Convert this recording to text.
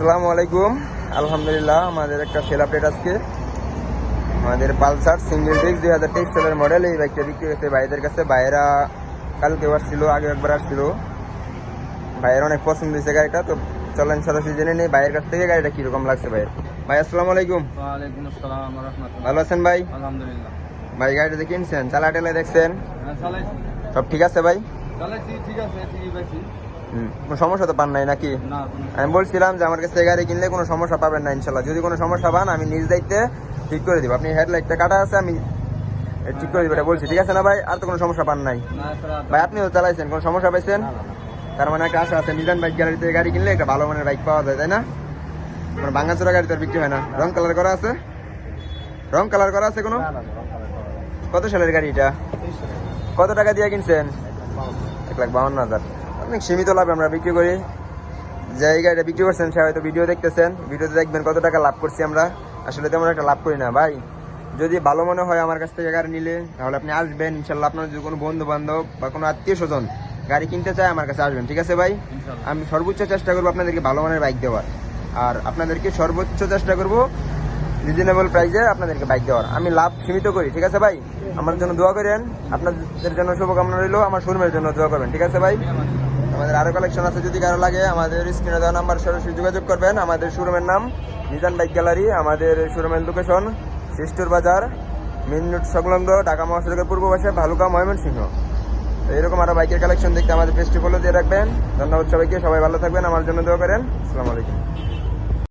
আসসালামু আলাইকুম। আলহামদুলিল্লাহ আমাদের একটা সেল আপডেট আজকে। আমাদের পালসার সিঙ্গেল ডিস্ক দুই হাজার তেইশ সালের মডেল এই বাইকটা বিক্রি হচ্ছে ভাইদের কাছে। ভাইয়েরা কালকে আসছিল আগে একবার আসছিল। ভাইয়ের অনেক পছন্দ হয়েছে গাড়িটা তো চলেন সরাসরি জেনে নেই ভাইয়ের কাছ থেকে গাড়িটা কীরকম লাগছে ভাইয়ের। ভাই আসসালামু আলাইকুম। ভালো আছেন ভাই? আলহামদুলিল্লাহ। ভাই গাড়িটা কিনছেন চালা টেলা দেখছেন? হ্যাঁ সব ঠিক আছে ভাই? ঠিক আছে সমস্যা তো পান নাই নাকি? আমি বলছিলাম যে আমার কাছে গাড়ি কিনলে কোনো সমস্যা পাবেন না ইনশাল্লাহ। যদি কোনো সমস্যা পান আমি নিজ দায়িত্বে ঠিক করে দিব। আপনি হেডলাইটটা কাটা আছে আমি ঠিক করে দিব এটা বলছি। ঠিক আছে না ভাই? আর তো কোনো সমস্যা পান নাই। ভাই আপনিও চালাইছেন? কোনো সমস্যা পাইছেন? তার মানে একটা আশা আছে মিজান বাইক গ্যালারিতে গাড়ি কিনলে একটা ভালো মানের বাইক পাওয়া যায় তাই না? মানে ভাঙাচোরা গাড়ি তো আর বিক্রি হয় না। রং কালার করা আছে? রং কালার করা আছে কোনো? কত সালের গাড়ি এটা? কত টাকা দিয়ে কিনছেন? এক লাখ বাউন্ন হাজার। অনেক সীমিত লাভ আমরা বিক্রি করি। যে গাড়িটা বিক্রি করছেন সে হয়তো ভিডিও দেখতেছেন। ভিডিওতে দেখবেন কত টাকা লাভ করছি আমরা। আসলে তেমন একটা লাভ করি না ভাই। যদি ভালো মনে হয় আমার কাছ থেকে গাড়ি নিলে তাহলে আপনি আসবেন। ইনশাল্লাহ আপনার যদি কোনো বন্ধু বান্ধব বা কোনো আত্মীয় স্বজন গাড়ি কিনতে চায় আমার কাছে আসবেন ঠিক আছে ভাই? আমি সর্বোচ্চ চেষ্টা করব আপনাদেরকে ভালো মানের বাইক দেওয়ার। আর আপনাদেরকে সর্বোচ্চ চেষ্টা করব রিজনেবল প্রাইসে আপনাদেরকে বাইক দেওয়ার। আমি লাভ সীমিত করি ঠিক আছে ভাই? আমার জন্য দোয়া করেন। আপনাদের জন্য শুভকামনা রইল। আমার শোরুমের জন্য দোয়া করবেন ঠিক আছে ভাই? আমাদের আরও কালেকশন আছে, যদি কারও লাগে, আমাদের স্ক্রিনে দেওয়া নাম্বার সরাসরি যোগাযোগ করবেন। আমাদের শোরুমের নাম নিজান বাইক গ্যালারি, আমাদের শোরুমের লোকেশন সিস্টুর বাজার, মেন রোড সংলগ্ন, ঢাকা মহাসড়কের পূর্ব পাশে, ভালুকা, ময়মনসিংহ। তো এরকম আরও বাইকের কালেকশন দেখতে আমাদের পেজটি দিয়ে রাখবেন। ধন্যবাদ সবাইকে, সবাই ভালো থাকবেন, আমার জন্য দোয়া করেন। আসসালামু আলাইকুম।